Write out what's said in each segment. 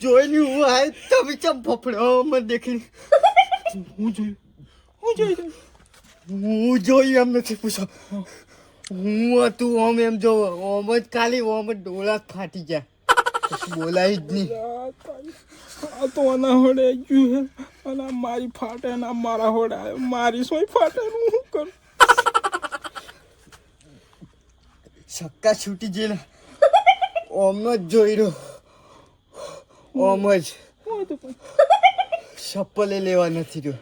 જોઈને હું આય તમે ચમ ફફડો મને હું જોયું હું જોયું હું જોઈ એમ નથી પૂછો હું હતું ઓમ એમ જો ઓમ જ ખાલી ઓમ જ ડોળા ફાટી ગયા બોલાય જ નહીં. આ તો આના હોડે ગયું હે. અને મારી ફાટે ને મારા હોડે મારી સોય ફાટે નું હું કરું? સક્કા છૂટી ગયેલા. ઓમ જ જોઈ રહ્યો. ઓમ જ. ચપ્પલે લેવા નથી રહ્યો.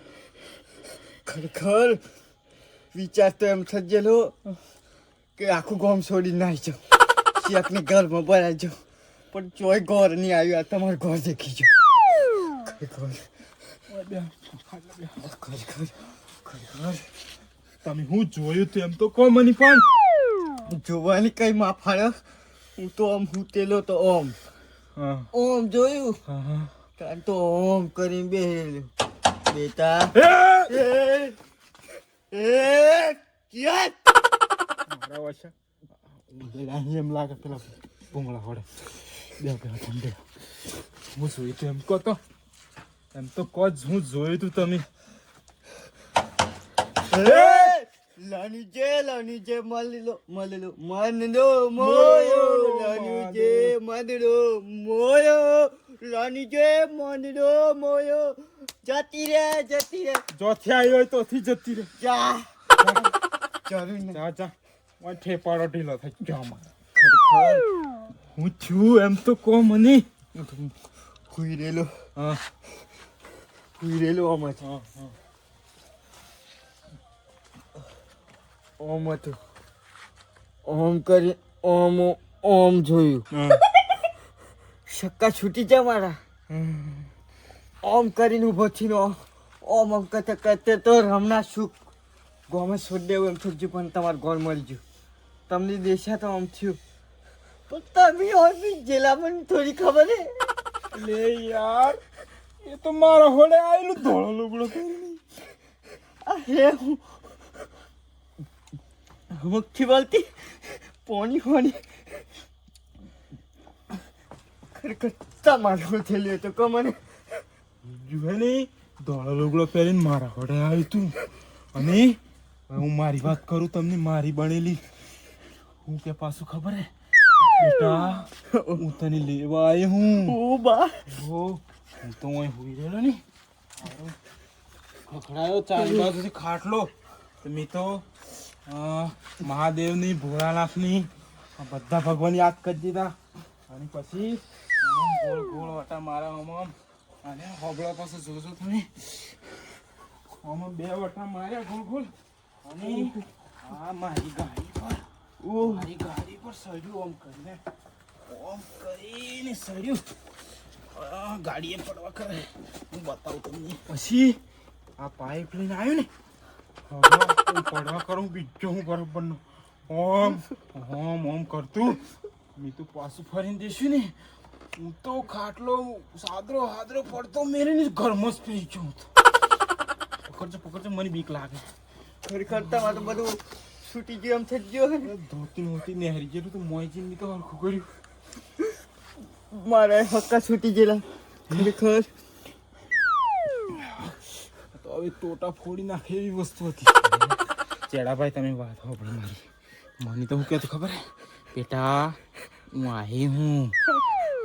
ખરેખર વિચાર તો એમ થઈ ગયેલો કે આખું ગામ છોડી નાખી જાઉં. શેકને ઘરમાં ભરાઈ જાઉં. પણ ચોય ઘર નહીં આવ્યું. આ તમારું ઘર દેખી જો બે બે. તમે હું જોયું તું એમ તો કહો મને પણ. જોવાની કઈ માફાડે હું તો આમ હુતેલો તો ઓમ. હા. ઓમ જોયું? હા તો ઓમ કરીને બેહેલું. બેટા. એ! એ એ ક્યાં? મારા વાસા. એમ લાગે પેલા ભૂંગળા હોડે બે બે ઠંડે હું જોયું તું એમ કહો તો એમ તો કહો જ. હું જોયું તું તમે લાની જે લાની જે. મલેલો મલેલો મનનો મોયો લાની જે મોયો લાની જે મોયો જતી રે જતી રે જોથી આવ્યો રે જા જરૂર જા જા ઠેપાડો ઢીલો થઈ ગયો મારો. ખરેખર હું છું એમ તો કહો મને. હુઈ રેલો હા હુઈ રેલો આમાં જ ઓમ હતું ઓમ કરી ઓમ ઓમ જોયું. શક્કા છૂટી જાય મારા. ઓમ કરીને ઊભો થઈને ઓમ ઓમ કરતે કરતે તો રમણા સુખ ગોમે છોડી દેવું એમ ગયું પણ તમારું ગોળ મળી ગયું. તમને દેશા તો આમ થયું. તમે ઓમ જેલા મને થોડી ખબર હે? લે યાર એ તો મારા હોડે આવેલું ધોળો લુગડો. આ હે મુખ્ય બોલતી? પોની પોણી. ખરેખર તમારું થયેલું તો કહો મને. જુએ ને ધોળો લુગડો પહેરીને મારા હોડે આવ્યું તું. અને હું મારી વાત કરું તમને મારી બનેલી. હું કે પાછું ખબર હે? બેટા હું તને લેવા આવ્યો હું. ઓ બા. ઓ હું તો અહીં હોઈ રહેલો ને. ખખડાયો ચાર બાજુથી ખાટલો. મેં તો મહાદેવની ભોળાનાથની બધા ભગવાન યાદ કરી દીધા. અને પછી ગોળ ગોળ વટા મારા આમ અને હોબળા પાસે જોજો તમે. આમાં બે વટા માર્યા ગોળ ગોળ. અને આ મારી ગાડી પર મારી ગાડી પર સર્યું ઓમ કરીને ઓમ કરીને સર્યું આ ગાડીએ પડવા કરે. હું બતાવું તમને. પછી આ પાઇપ લઈને આવ્યો ને હવે હું પડવા કરું બીજો હું બરોબરનો. ઓમ ઓમ ઓમ કરતું. મેં તો પાછું ફરીને દેશું ને હું તો ખાટલો સાદરો હાદરો પડતો મેરે ને ઘરમાં જ પી ગયો તો. પકડજો પકડજો મને બીક લાગે. ખરી કરતા તો બધું છૂટી ગયો એમ થઈ ગયો. ધોતી નહોતી નેહરી ગયેલું તો મોય મેં તો હરખું કર્યું મારા હક્કા છૂટી ગયેલા ખરેખર તો હવે ટોટા ફોડી નાખે એવી વસ્તુ હતી ચેડાભાઈ તમે વાત સાંભળો મારી મને તો હું કહેતો ખબર હે? બેટા હું આવી હું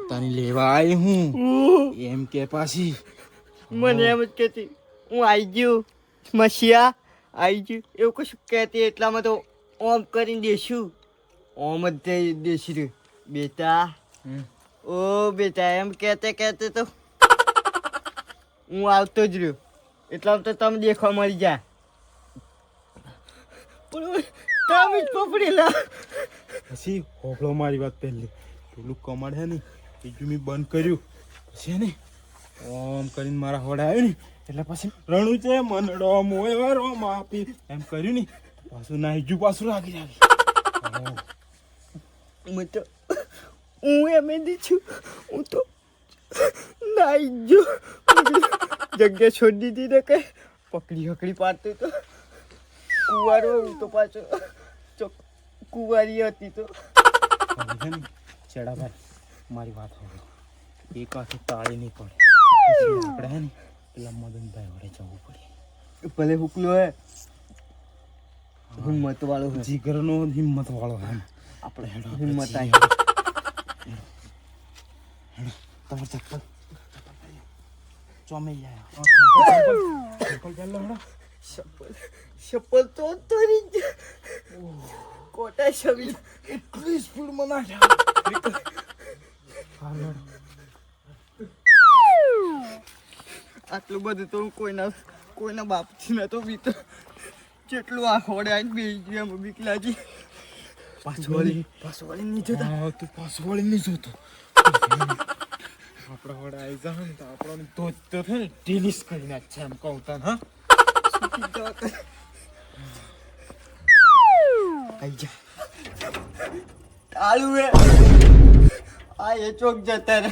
તને લેવા આવી હું એમ કે પાછી મને એમ જ કહેતી હું આવી ગયું મસીયા આવી ગયું. એવું કશું કહેતી એટલામાં તો ઓમ કરીને દેશું ઓમ જ દેશી રહ્યું. બેટા. ઓ બેટા એમ કહેતે કહેતે તો હું આવતો જ રહ્યો. એટલામાં તો તમે દેખવા મળી જાય પણ તમે જ પકડેલા. પછી હોભળો મારી વાત પહેલી. પેલું કમળ હે ને બીજું મેં બંધ કર્યું. પછી ને ઓમ કરીને મારા હોડે આવ્યું ને એટલે પછી રણું છે મનડો મોય રો માપી. એમ કર્યું ને પાછું નાઈજુ પાછું લાગી લાગી હું. તો હું એમ છું. હું તો ના આઈ જો. જગ્યા છોડી દીધી ને કે પકડી હકડી પાડતી તો. કુંવારો હું તો પાછો. ચોક કુંવારી હતી તો. ચડા ભાઈ ને, મારી વાત હવે એક હાથે તાળી નહીં પડે. આપણે હે ને પેલા મદનભાઈ વડે જવું પડે ભલે હુકલો હે. હિંમત વાળો જીગરનો હિંમત વાળો હે. આપણે હેડો હિંમત. આવી તમારે ચપ્પલ? ચોમે જાય ચપ્પલ. શપલ શપલ તો તરી કોટા છવી એટલી સ્પીડમાં ના જાય હાલો આટલું બધું તો હું કોઈના કોઈના બાપથી નતો બીતો જેટલું આ ખોડે આવીને બેસી ગયા એમ બીક લાગી પાછું વળી પાછું વળી નહીં જોતા? હા તું પાછું વળી નહીં જોતો. આપણા વડે આવી જા ને તો આપણો તો તો છે ને ટેનિસ કરી નાખશે એમ કહું તને હા? આઈ જા. કાળું હે. આ એ ચોક જતા રે